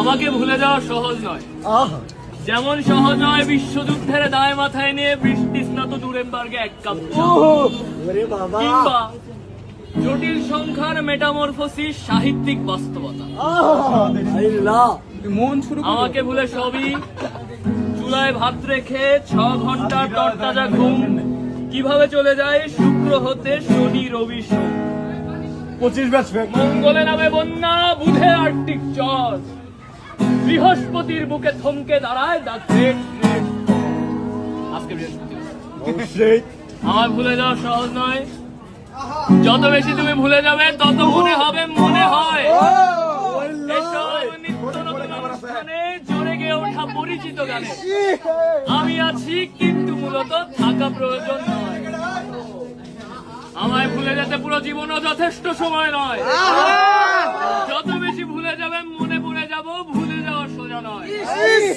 আমাকে ভুলে যাওয়া সহজ নয়। যেমন সহজ নয় বিশ্বযুদ্ধের দায় মাথায় নিয়ে বৃষ্টি স্নাত দুরেমবার্গে এক কাপ কিংবা জটিল সংখ্যার মেটামরফোসিস সাহিত্যিক বাস্তবতা। মন আমাকে ভুলে সবই। চুলায় ভাত রেখে ছ ঘণ্টার তরতাজা ঘুম। কীভাবে চলে যায়? শুক্র হতে শনি রবি সোম পঁচিশ ব্যাচ মঙ্গলে নামে বন্যা বুধে আর্টিক চর বৃহস্পতির বুকে থমকে দাঁড়ায় দা গ্রেট গ্রেট আজকে অবশ্যই। আমার ভুলে যাওয়া সহজ নয়। যত বেশি তুমি ভুলে যাবে তত মনে হবে মনে হয়। জোরে গিয়ে ওঠা পরিচিত গানে। আমি আছি কিন্তু মূলত থাকা প্রয়োজন নয়। আমায় ভুলে যেতে পুরো জীবনও যথেষ্ট সময় নয়। যত বেশি ভুলে যাবে মনে